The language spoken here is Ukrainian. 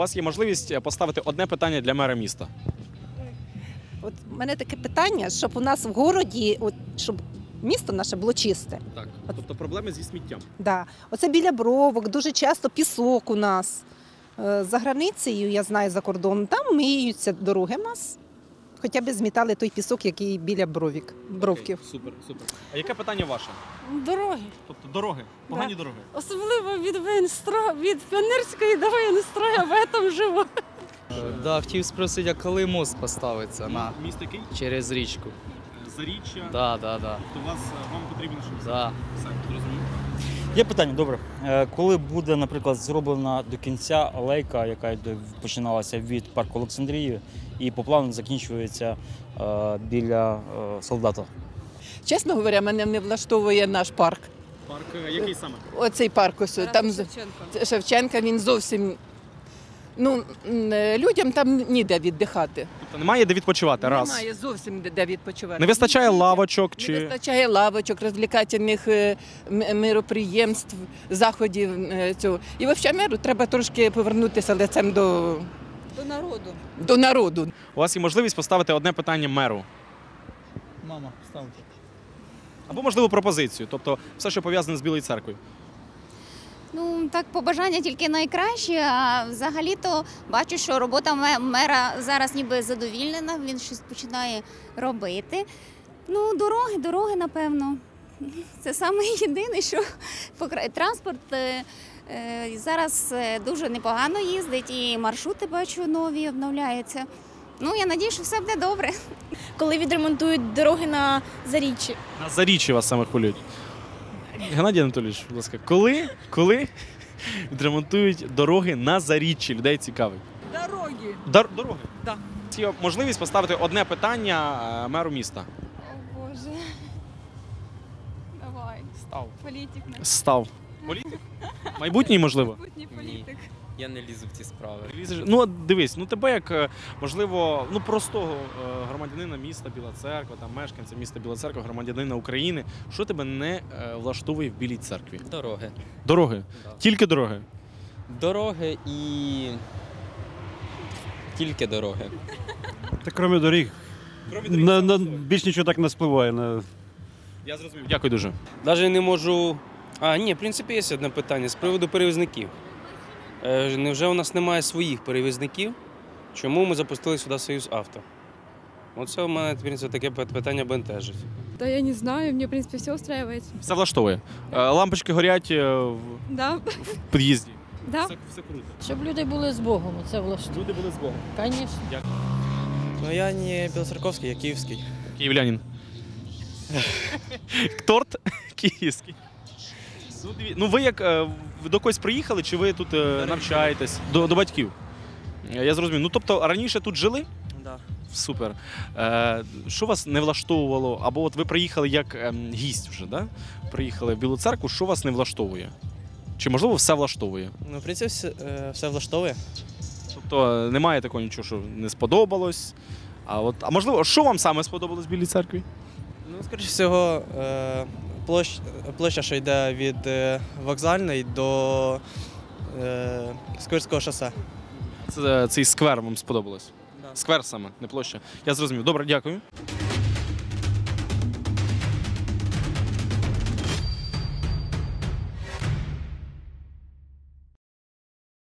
вас є можливість е, поставити одне питання для мера міста. От в мене таке питання, щоб у нас в городі, от, щоб місто наше було чисте. Так, тобто проблеми зі сміттям. Да. Оце біля бровок, дуже часто пісок у нас. Е, За границею, я знаю, за кордоном, там миються дороги. У нас хоча б змітали той пісок, який біля бровік, бровків. Окей, супер, супер. А яке питання ваше? Дороги. Тобто дороги, погані дороги. Особливо від Венстра, від Піонерської до в живу. Да, хотів спросити, а коли мост поставиться на Міст який? через річку? Заріччя. Да, да, да. То вас вам потрібно, щоб Да. все зрозуміло. Є питання, добре. Е, Коли буде, наприклад, зроблена до кінця алейка, яка йде- починалася від парку Олександрії, і по плану закінчується е, біля е, солдата? Чесно говоря, мене не влаштовує наш парк. Парк е, який саме? Оцей парк ось там з- Шевченка, він зовсім. Ну, е, людям там ніде віддихати. Тобто немає де відпочивати. Раз. Немає зовсім де відпочивати. Не вистачає лавочок Не вистачає лавочок, розвлекательних е, м- мироприємств, заходів е, цього. І взагалі меру треба трошки повернутися лицем до, До народу. до народу. у вас є можливість поставити одне питання меру. Мама, ставте. Або, можливо, пропозицію. Тобто все, що пов'язане з Білою церквою. Ну так побажання тільки найкраще. А взагалі-то бачу, що робота мера зараз ніби задовільнена. Він щось починає робити. Ну, дороги, дороги, напевно. Це саме єдине, що транспорт е, е, зараз е, дуже непогано їздить, і маршрути бачу нові обновляються. Ну, я надію, що все буде добре. коли відремонтують дороги на заріччі. На заріччі вас саме хвилюють. Геннадій Анатолійович, будь ласка, коли, коли відремонтують дороги на заріччі? Людей цікавить. Дороги. Дор дороги? Да. Є можливість поставити одне питання е, меру міста. О Боже. Давай. Став. Політик. Став. Політик? Майбутній, можливо. Майбутній політик. Я не лізу в ці справи. Лізеш- Ну, от дивись, ну тебе як е, можливо, ну простого е, громадянина міста Біла Церква, там мешканця міста Біла Церква, громадянина України. Що тебе не е, влаштовує в Білій церкві? Дороги. Дороги. Да. Тільки дороги. Дороги і. Тільки дороги. Та крім доріг. На, на, більш нічого так не спливає. На... Я зрозумів. Дякую дуже. Навіть не можу. А, ні, в принципі, є одне питання з приводу перевізників. Е, невже у нас немає своїх перевізників? Чому ми запустили сюди Союз авто? Оце у мене в принципі, таке питання бентежить. Да я не знаю, мне, в принципе, все устраивает. Все влаштовує. Е, Лампочки горять е, в Да, в під'їзді. да. Все, все круто. Щоб люди були з Богом, це влаштує. Люди були з Богом. Звісно. Ну я не білоцерковський, я київський. Київлянин. Торт київський. Ну, ну ви як е, до когось приїхали, чи ви тут е, навчаєтесь? До, до батьків. Е, Я зрозумів. Ну тобто раніше тут жили? Да. Супер. Е, що вас не влаштовувало? Або от ви приїхали як ем, гість вже, да? Приїхали в Білу церкву, що вас не влаштовує? Чи можливо все влаштовує? Ну, в принципі, все, все влаштовує. Тобто е, немає такого нічого, що не сподобалось. А от, а можливо, що вам саме сподобалось в Білій церкві? Ну, скоріше всього, е, площ, площа, що йде від е, вокзальної до скверського Сквирського шосе. Це, цей сквер вам сподобалось? Сквер саме, не площа. Я зрозумів. Добре, дякую.